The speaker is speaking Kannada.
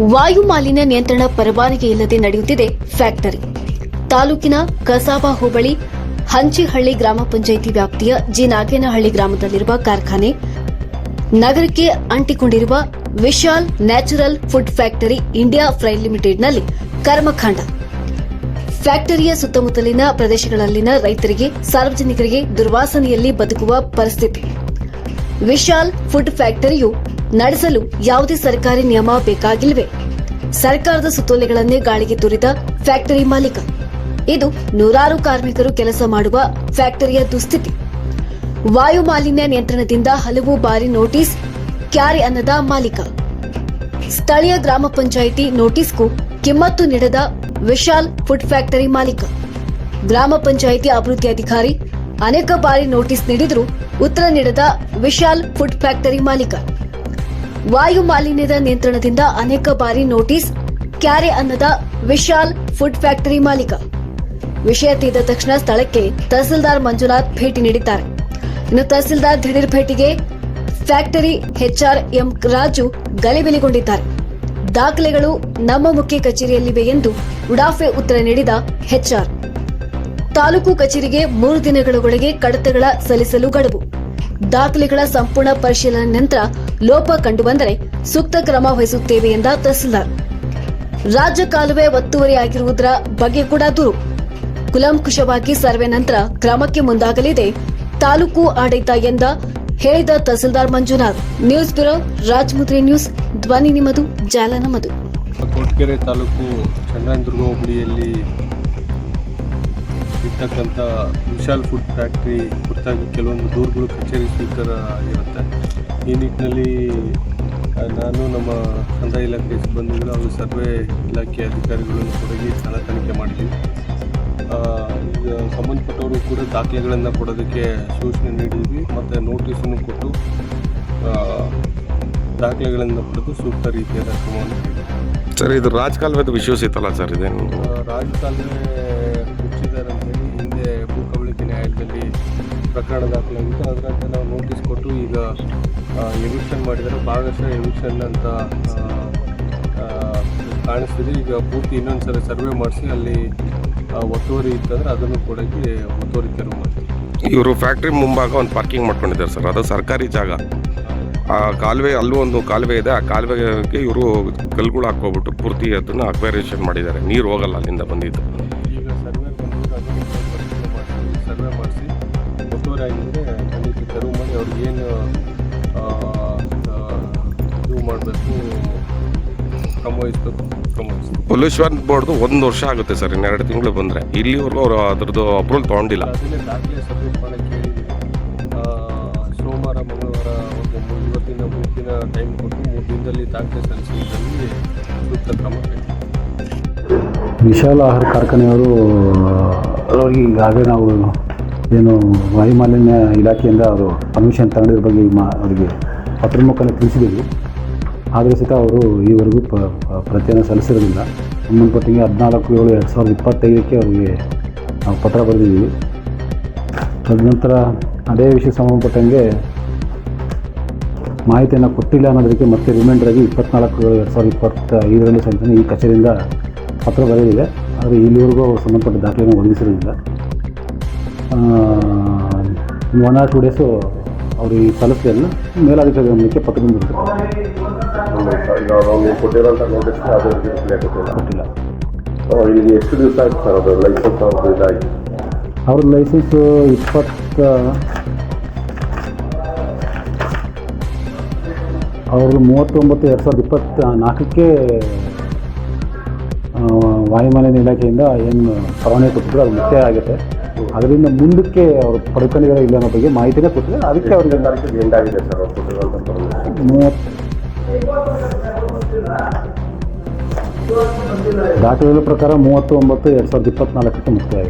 ವಾಯು ಮಾಲಿನ್ಯ ನಿಯಂತ್ರಣ ಪರವಾನಗಿ ಇಲ್ಲದೆ ನಡೆಯುತ್ತಿದೆ ಫ್ಯಾಕ್ಟರಿ. ತಾಲೂಕಿನ ಕಸಾಬಾ ಹೋಬಳಿ, ಹಂಚಿಹಳ್ಳಿ ಗ್ರಾಮ ಪಂಚಾಯಿತಿ ವ್ಯಾಪ್ತಿಯ ಜಿ. ನಾಗೇನಹಳ್ಳಿ ಗ್ರಾಮದಲ್ಲಿರುವ ಕಾರ್ಖಾನೆ. ನಗರಕ್ಕೆ ಅಂಟಿಕೊಂಡಿರುವ Vishal natural food factory India fry ಲಿಮಿಟೆಡ್ನಲ್ಲಿ ಕರ್ಮಕಾಂಡ. ಫ್ಯಾಕ್ಟರಿಯ ಸುತ್ತಮುತ್ತಲಿನ ಪ್ರದೇಶಗಳಲ್ಲಿನ ರೈತರಿಗೆ, ಸಾರ್ವಜನಿಕರಿಗೆ ದುರ್ವಾಸನೆಯಲ್ಲಿ ಬದುಕುವ ಪರಿಸ್ಥಿತಿ. ವಿಶಾಲ್ ಫುಡ್ ಫ್ಯಾಕ್ಟರಿಯು ನಡೆಸಲು ಯಾವುದೇ ಸರ್ಕಾರಿ ನಿಯಮ ಬೇಕಾಗಿಲ್ವೇ ಸರ್ಕಾರದ ಸುತ್ತೋಲೆಗಳನ್ನೇ ಗಾಳಿಗೆ ತುರಿದ ಫ್ಯಾಕ್ಟರಿ ಮಾಲೀಕ. ಇದು ನೂರಾರು ಕಾರ್ಮಿಕರು ಕೆಲಸ ಮಾಡುವ ಫ್ಯಾಕ್ಟರಿಯ ದುಸ್ಥಿತಿ. ವಾಯು ಮಾಲಿನ್ಯ ನಿಯಂತ್ರಣದಿಂದ ಹಲವು ಬಾರಿ ನೋಟಿಸ್ ಕ್ಯಾರಿ ಅನ್ನದ ಮಾಲೀಕ. ಸ್ಥಳೀಯ ಗ್ರಾಮ ಪಂಚಾಯಿತಿ ನೋಟಿಸ್ಗೂ ಕಿಮ್ಮತ್ತು ನೀಡದ ವಿಶಾಲ್ ಫುಡ್ ಫ್ಯಾಕ್ಟರಿ ಮಾಲೀಕ. ಗ್ರಾಮ ಪಂಚಾಯಿತಿ ಅಭಿವೃದ್ಧಿ ಅಧಿಕಾರಿ ಅನೇಕ ಬಾರಿ ನೋಟಿಸ್ ನೀಡಿದರೂ ಉತ್ತರ ನೀಡದ ವಿಶಾಲ್ ಫುಡ್ ಫ್ಯಾಕ್ಟರಿ ಮಾಲೀಕ. ವಾಯು ಮಾಲಿನ್ಯದ ನಿಯಂತ್ರಣದಿಂದ ಅನೇಕ ಬಾರಿ ನೋಟಿಸ್, ಕ್ಯಾರೆ ಅನ್ನದ ವಿಶಾಲ್ ಫುಡ್ ಫ್ಯಾಕ್ಟರಿ ಮಾಲೀಕ. ವಿಷಯ ತಿಳಿದ ತಕ್ಷಣ ಸ್ಥಳಕ್ಕೆ ತಹಸೀಲ್ದಾರ್ ಮಂಜುನಾಥ್ ಭೇಟಿ ನೀಡಿದ್ದಾರೆ. ಇನ್ನು ತಹಸೀಲ್ದಾರ್ ದಿಢೀರ್ ಭೇಟಿಗೆ ಫ್ಯಾಕ್ಟರಿ ಹೆಚ್ಆರ್ ಎಂ ರಾಜು ಗಲಿಬಿಲಿಗೊಂಡಿದ್ದಾರೆ ದಾಖಲೆಗಳು ನಮ್ಮ ಮುಖ್ಯ ಕಚೇರಿಯಲ್ಲಿವೆ ಎಂದು ಉಡಾಫೆ ಉತ್ತರ ನೀಡಿದ ಹೆಚ್ಆರ್ ತಾಲೂಕು ಕಚೇರಿಗೆ ಮೂರು ದಿನಗಳೊಳಗೆ ಕಡತಗಳ ಸಲ್ಲಿಸಲು ಗಡುವು. ದಾಖಲೆಗಳ ಸಂಪೂರ್ಣ ಪರಿಶೀಲನೆ ನಂತರ ಲೋಪ ಕಂಡುಬಂದರೆ ಸೂಕ್ತ ಕ್ರಮ ವಹಿಸುತ್ತೇವೆ ಎಂದ ತಹಸೀಲ್ದಾರ್. ರಾಜ್ಯ ಕಾಲುವೆ ಒತ್ತುವರಿಯಾಗಿರುವುದರ ಬಗ್ಗೆ ಕೂಡ ದೂರು. ಕುಲಂಕುಷವಾಗಿ ಸರ್ವೆ ನಂತರ ಕ್ರಮಕ್ಕೆ ಮುಂದಾಗಲಿದೆ. ತಾಲೂಕು ಆಡಳಿತ ಎಂದ ಹೇಳಿದ tahsildar Manjunath. News bureau Rajamudri news. ಧ್ವನಿ ನಿಮ್ಮದು, ಜಾಲ ನಮ್ಮದು. ಕೊಟ್ಟಕೆರೆ ತಾಲೂಕು ಚಂದ್ರಾಯನದುರ್ಗ ಹೋಬಳಿಯಲ್ಲಿ ಇರ್ತಕ್ಕಂಥ ವಿಶಾಲ್ ಫುಡ್ ಫ್ಯಾಕ್ಟ್ರಿ, ಕುರಿತಾಗಿ ಕೆಲವೊಂದು ದೂರುಗಳು ಕಚೇರಿ ಆಗಿರುತ್ತೆ ಈ ನಿಟ್ಟಿನಲ್ಲಿ ನಾನು ನಮ್ಮ ಕಂದಾಯ ಇಲಾಖೆ ಸಿಬ್ಬಂದಿಗಳು ಹಾಗೂ ಸರ್ವೆ ಇಲಾಖೆ ಅಧಿಕಾರಿಗಳನ್ನು ಕೊಡಗಿ ಸ್ಥಳ ತನಿಖೆ ಮಾಡ್ತೀವಿ. ಈಗ ಸಂಬಂಧಪಟ್ಟವರು ಕೂಡ ದಾಖಲೆಗಳನ್ನು ಕೊಡೋದಕ್ಕೆ ಸೂಚನೆ ನೀಡಿದ್ವಿ. ಮತ್ತು ನೋಟಿಸನ್ನು ಕೊಟ್ಟು ದಾಖಲೆಗಳನ್ನು ಪಡೆದು ಸೂಕ್ತ ರೀತಿಯಾದ ಕ್ರಮವನ್ನು. ಸರ್ ಇದು ರಾಜಕಾಲುವೆದು ವಿಶ್ವಾಸ ಇತ್ತಲ್ಲ ಸರ್ ಇದೇನು? ರಾಜಕಾಲುವೆ ಮುಚ್ಚಿದ್ದಾರೆ ಅಂತೇಳಿ ಹಿಂದೆ ಭೂ ಕಬಳಿಕೆ ನ್ಯಾಯಾಲಯದಲ್ಲಿ ಪ್ರಕರಣ ದಾಖಲಾಗಿತ್ತು. ಅದರಂತೆ ಎವಿಕ್ಷನ್ ಮಾಡಿದ್ದಾರೆ ಭಾಗಶಃ ಎವಿಕ್ಷನ್ ಅಂತ ಕಾಣಿಸ್ತಿದೆ. ಈಗ ಪೂರ್ತಿ ಇನ್ನೊಂದು ಸಲ ಸರ್ವೆ ಮಾಡಿಸಿ ಅಲ್ಲಿ ಒತ್ತುವರಿ ಇತ್ತಂದರೆ ಅದನ್ನು ಕೂಡ ಒತ್ತುವರಿ ತೆರವು ಮಾಡ್ತೀವಿ. ಇವರು ಫ್ಯಾಕ್ಟ್ರಿ ಮುಂಭಾಗ ಒಂದು ಪಾರ್ಕಿಂಗ್ ಮಾಡ್ಕೊಂಡಿದ್ದಾರೆ ಸರ್. ಅದು ಸರ್ಕಾರಿ ಜಾಗ. ಆ ಕಾಲುವೆ, ಅಲ್ಲೂ ಒಂದು ಕಾಲುವೆ ಇದೆ. ಆ ಕಾಲುವೆಗೆ ಇವರು ಕಲ್ಗಳು ಹಾಕೋಬಿಟ್ಟು ಪೂರ್ತಿ ಅದನ್ನು ಅಕ್ವೈರೇಷನ್ ಮಾಡಿದ್ದಾರೆ. ನೀರು ಹೋಗಲ್ಲ ಅಲ್ಲಿಂದ ಬಂದಿದ್ದು. ಕ್ರಮ ವಹಿಸ್ಬೇಕು ಕ್ರಮ ವಹಿಸ್ಬೇಕು ಪೊಲ್ಯೂಷನ್ ಬೋರ್ಡ್ದು ಒಂದು ವರ್ಷ ಆಗುತ್ತೆ ಸರ್ ಇನ್ನೆರಡು ತಿಂಗಳು ಬಂದರೆ. ಇಲ್ಲಿವರೆಗೂ ಅವರು ಅದ್ರದ್ದು ಅಪ್ರೂವಲ್ ತೊಗೊಂಡಿಲ್ಲ. ಅದನ್ನೇ ದಾಖಲೆ ಸಬ್ಮಿಟ್ ಮಾಡಕ್ಕೆ ಆ, ಸೋಮವಾರ ಮಂಗಳವಾರ ಒಂದು ಮೂರು- ಇವತ್ತಿನ ಮೂರು ಟೈಮ್ ಕೊಟ್ಟು ಮೂರು ದಿನದಲ್ಲಿ ದಾಖಲೆ ಸಲ್ಲಿಸಿದಲ್ಲಿ ಸೂಕ್ತ ಕ್ರಮ ಕೈಗೊಳ್ಳುತ್ತೇವೆ. ವಿಶಾಲ ಆಹಾರ ಕಾರ್ಖಾನೆಯವರು ಅವರಿಗೆ ಈಗಾಗಲೇ ನಾವು ಏನು ವಾಯುಮಾಲಿನ್ಯ ಇಲಾಖೆಯಿಂದ ಅವರು ಪರ್ಮಿಷನ್ ತಗೊಂಡಿರೋ ಬಗ್ಗೆ ಮಾ ಅವರಿಗೆ ಪತ್ರ ಮುಖಾಂತರ ತಿಳಿಸಿದ್ದೀವಿ. ಆದರೂ ಸಹಿತ ಅವರು ಈವರೆಗೂ ಪ ಪ್ರತಿಯನ್ನು ಸಲ್ಲಿಸಿರಲಿಲ್ಲ. ಸಂಬಂಧಪಟ್ಟಿಗೆ ಹದಿನಾಲ್ಕು ಏಳು ಎರಡು ಸಾವಿರದ ಇಪ್ಪತ್ತೈದಕ್ಕೆ ಅವರಿಗೆ ನಾವು ಪತ್ರ ಬರೆದಿದ್ದೀವಿ. ತದನಂತರ ಅದೇ ವಿಷಯ ಸಂಬಂಧಪಟ್ಟಂಗೆ ಮಾಹಿತಿಯನ್ನು ಕೊಟ್ಟಿಲ್ಲ ಅನ್ನೋದಕ್ಕೆ ಮತ್ತೆ ರಿಮೈಂಡರ್ ಆಗಿ ಇಪ್ಪತ್ನಾಲ್ಕು ಏಳು ಎರಡು ಸಾವಿರದ ಇಪ್ಪತ್ತ ಐದರಲ್ಲಿ ಸಹಿತ ಈ ಕಚೇರಿಯಿಂದ ಪತ್ರ ಬರೆದಿದೆ ಆದರೆ ಇಲ್ಲಿವರೆಗೂ ಸಂಬಂಧಪಟ್ಟ ದಾಖಲೆಯನ್ನು ಒದಗಿಸಿರಲಿಲ್ಲ. ಒನ್ ಆರ್ ಟು ಡೇಸು ಅವರು ಈ ಸಲಸೆಯನ್ನು ಮೇಲಾಧಿಕಾರಿ ಗಮನಕ್ಕೆ ಪತ್ರ ಬಂದಿರುತ್ತೆ. ಈಗ ನಾವು ಕೊಟ್ಟಿರೋಂಥ ನೋಟಿಸ್ ಅದ್ರಿಗೆ ರಿಪ್ಲೈ ಕೊಟ್ಟಿಲ್ಲ ಕೊಟ್ಟಿಲ್ಲ ಈಗ ಎಷ್ಟು ದಿವಸ ಆಯ್ತು ಸರ್ ಅದು ಲೈಸೆನ್ಸ್ ಅವ್ರದ್ದು ಇದಾಗಿ ಅವ್ರ ಲೈಸೆನ್ಸು ಇಪ್ಪತ್ತ ಅವರು ಮೂವತ್ತೊಂಬತ್ತು ಎರಡು ಸಾವಿರದ ಇಪ್ಪತ್ತ ನಾಲ್ಕಕ್ಕೆ ವಾಯುಮಾಲಿನ್ಯ ಇಲಾಖೆಯಿಂದ ಏನು ಪರವಾನೆ ಕೊಟ್ಟಿದ್ರು ಅದು ಮುಖ್ಯ ಆಗುತ್ತೆ. ಅದರಿಂದ ಮುಂದಕ್ಕೆ ಅವರು ಪಡ್ಕೊಂಡಿದ್ದಾರೆ ಇಲ್ಲ ಅನ್ನೋ ಬಗ್ಗೆ ಮಾಹಿತಿನೇ ಕೊಟ್ಟಿದ್ದಾರೆ ಅದಕ್ಕೆ ಅವ್ರಿಗೆ ಅವ್ರು ಮೂವತ್ತು ದಾಖಲೆಗಳ ಪ್ರಕಾರ ಮೂವತ್ತು ಒಂಬತ್ತು ಎರಡು ಸಾವಿರದ ಇಪ್ಪತ್ತ್ನಾಲ್ಕಕ್ಕೆ ಮುಕ್ತಾಯ.